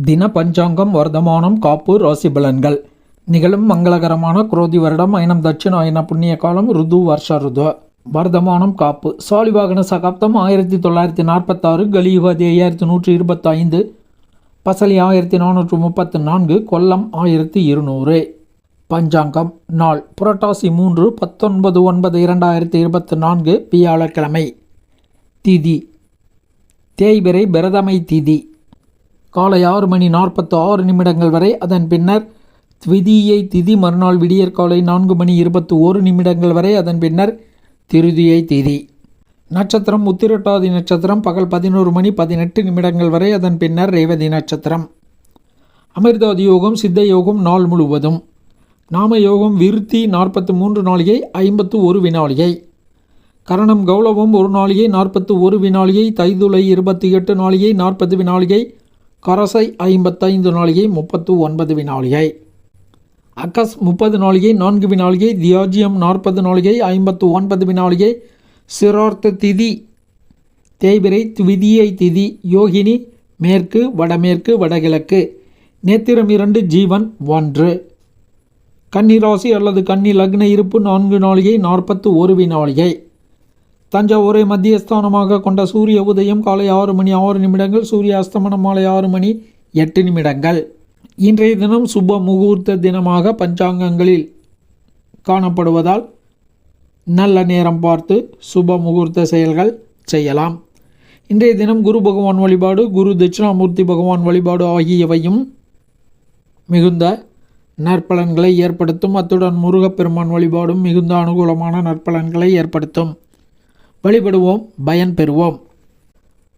தின பஞ்சாங்கம் வர்த்தமானம் காப்பு ராசி பலன்கள் நிகழும் மங்களகரமான குரோதி வருடம் ஐனம் தட்சிணாயன புண்ணிய காலம் ருது வருஷ ருது. வர்த்தமானம் காப்பு. சாலிவாகன சகாப்தம் ஆயிரத்தி தொள்ளாயிரத்தி நாற்பத்தாறு கலியுகாதி ஐயாயிரத்தி நூற்றி இருபத்தைந்து. பசலி ஆயிரத்தி நானூற்று முப்பத்து நான்கு கொல்லம் ஆயிரத்தி இருநூறு. பஞ்சாங்கம் நாள். புரட்டாசி மூன்று பத்தொன்பது ஒன்பது இரண்டாயிரத்தி இருபத்தி நான்கு வியாழக்கிழமை. திதி. தேய்பிறை பிரதமை திதி. காலை ஆறு மணி நாற்பத்து ஆறு நிமிடங்கள் வரை. அதன் பின்னர் த்விதியை திதி மறுநாள் விடியற் காலை நான்கு மணி இருபத்தி ஓரு நிமிடங்கள் வரை. அதன் பின்னர் திருதியை திதி. நட்சத்திரம் உத்திரட்டாதி நட்சத்திரம் பகல் பதினோரு மணி பதினெட்டு நிமிடங்கள் வரை. அதன் பின்னர் ரேவதி நட்சத்திரம். அமிர்தாதி யோகம் சித்த யோகம் நாள் முழுவதும். நாம யோகம் விருத்தி நாற்பத்து மூன்று நாளிகை ஐம்பத்து ஒரு வினாளிகை. கரணம் கௌளவம் ஒரு நாளிகை நாற்பத்து ஒரு வினாளிகை. தைதுளை இருபத்தி எட்டு நாளிகை நாற்பது வினாளிகை. கரசை ஐம்பத்தைந்து நாளிகை முப்பத்து ஒன்பது வினாளிகை. அக்கஸ் முப்பது நாளிகை நான்கு வினாளிகை தியாஜியம் நாற்பது நாளிகை ஐம்பத்து ஒன்பது வினாளிகை சிரார்த்த திதி தேய்பிரை துவிதியை திதி யோகினி மேற்கு வடமேற்கு வடகிழக்கு. நேத்திரம் இரண்டு ஜீவன் ஒன்று. கன்னிராசி அல்லது கன்னி லக்ன இருப்பு நான்கு நாளிகை நாற்பத்து ஒரு வினாளிகை. தஞ்சாவூரை மத்தியஸ்தானமாக கொண்ட சூரிய உதயம் காலை ஆறு மணி ஆறு நிமிடங்கள். சூரிய அஸ்தமனம் மாலை ஆறு மணி எட்டு நிமிடங்கள். இன்றைய தினம் சுப முகூர்த்த தினமாக பஞ்சாங்கங்களில் காணப்படுவதால் நல்ல நேரம் பார்த்து சுப முகூர்த்த செயல்கள் செய்யலாம். இன்றைய தினம் குரு பகவான் வழிபாடு குரு தட்சிணாமூர்த்தி பகவான் வழிபாடு ஆகியவையும் மிகுந்த நற்பலன்களை ஏற்படுத்தும். அத்துடன் முருகப்பெருமான் வழிபாடும் மிகுந்த அனுகூலமான நற்பலன்களை ஏற்படுத்தும். வழிபடுவோம் பயன் பெறுவோம்.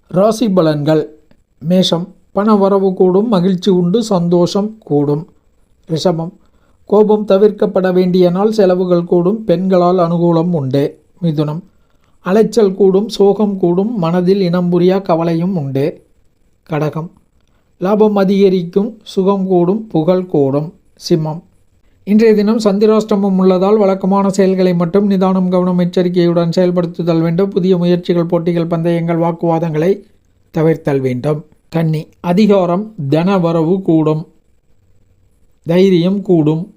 ராசி பலன்கள். மேஷம் பண வரவு கூடும் மகிழ்ச்சி உண்டு சந்தோஷம் கூடும். ரிஷபம் கோபம் தவிர்க்கப்பட வேண்டிய நாள் செலவுகள் கூடும் பெண்களால் அனுகூலம் உண்டு. மிதுனம் அலைச்சல் கூடும் சோகம் கூடும் மனதில் இனம் புரியா கவலையும் உண்டு. கடகம் லாபம் அதிகரிக்கும் சுகம் கூடும் புகழ் கூடும். சிம்மம் இன்றைய தினம் சந்திராஷ்டமம் உள்ளதால் வழக்கமான செயல்களை மட்டும் நிதானம் கவனம் எச்சரிக்கையுடன் செயல்படுத்துதல் வேண்டும். புதிய முயற்சிகள் போட்டிகள் பந்தயங்கள் வாக்குவாதங்களை தவிர்த்தல் வேண்டும். கன்னி அதிகாரம் தனவரவு கூடும். தைரியம் கூடும்.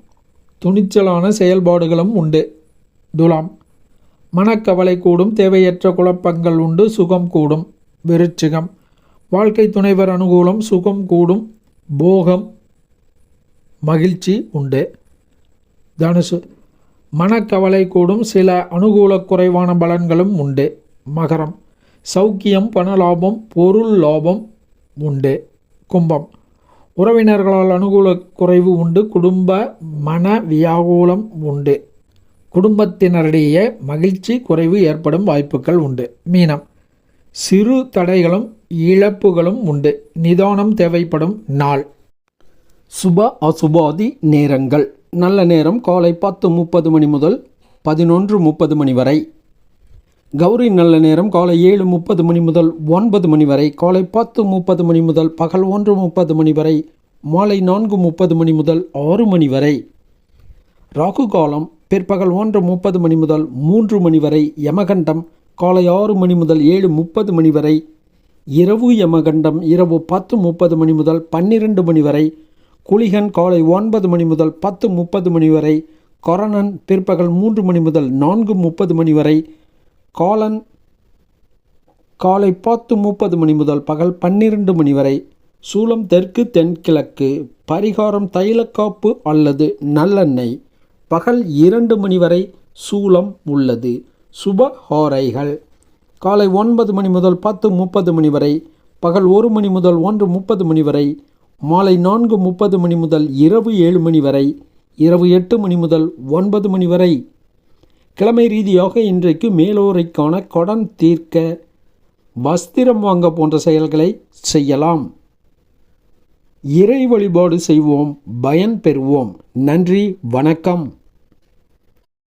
துணிச்சலான செயல்பாடுகளும் உண்டு. துலாம் மனக்கவலை கூடும். தேவையற்ற குழப்பங்கள் உண்டு. சுகம் கூடும். விருச்சிகம் வாழ்க்கை துணைவர் அனுகூலம். சுகம் கூடும். போகம் மகிழ்ச்சி உண்டு. தனுசு மனக்கவலை கூடும் சில அனுகூல குறைவான பலன்களும் உண்டு. மகரம் சௌக்கியம் பண லாபம் பொருள் லாபம் உண்டு. கும்பம் உறவினர்களால் அனுகூல குறைவு உண்டு குடும்ப மன வியாகுலம் உண்டு. குடும்பத்தினரிடையே மகிழ்ச்சி குறைவு ஏற்படும் வாய்ப்புகள் உண்டு. மீனம் சிறு தடைகளும் இழப்புகளும் உண்டு. நிதானம் தேவைப்படும் நாள். சுப அசுபாதி நேரங்கள். நல்ல நேரம் காலை பத்து முப்பது மணி முதல் பதினொன்று முப்பது மணி வரை. கௌரி நல்ல நேரம் காலை ஏழு முப்பது மணி முதல் ஒன்பது மணி வரை. காலை பத்து முப்பது மணி முதல் பகல் ஒன்று முப்பது மணி வரை. மாலை நான்கு முப்பது மணி முதல் ஆறு மணி வரை. ராகு காலம் பிற்பகல் ஒன்று முப்பது மணி முதல் மூன்று மணி வரை. யமகண்டம் காலை ஆறு மணி முதல் ஏழு முப்பது மணி வரை. இரவு யமகண்டம் இரவு பத்து முப்பது மணி முதல் பன்னிரண்டு மணி வரை. குளிகன் காலை ஒன்பது மணி முதல் பத்து முப்பது மணி வரை கொரணன் பிற்பகல் மூன்று மணி முதல் நான்கு முப்பது மணி வரை காலன் காலை பத்து முப்பது மணி முதல் பகல் பன்னிரண்டு மணி வரை சூலம் தெற்கு தென்கிழக்கு பரிகாரம் தைலக்காப்பு அல்லது நல்லெண்ணெய். பகல் இரண்டு மணி வரை சூலம் உள்ளது. சுப ஹோரைகள். காலை ஒன்பது மணி முதல் பத்து முப்பது மணி வரை பகல் ஒரு மணி முதல் ஒன்று முப்பது மணி வரை மாலை நான்கு முப்பது மணி முதல் இரவு ஏழு மணி வரை இரவு எட்டு மணி முதல் ஒன்பது மணி வரை. கிழமை ரீதியாக இன்றைக்கு மேலோரைக்கான கடன் தீர்க்க வஸ்திரம் வாங்க போன்ற செயல்களை செய்யலாம். இறை வழிபாடு செய்வோம் பயன் பெறுவோம். நன்றி வணக்கம்.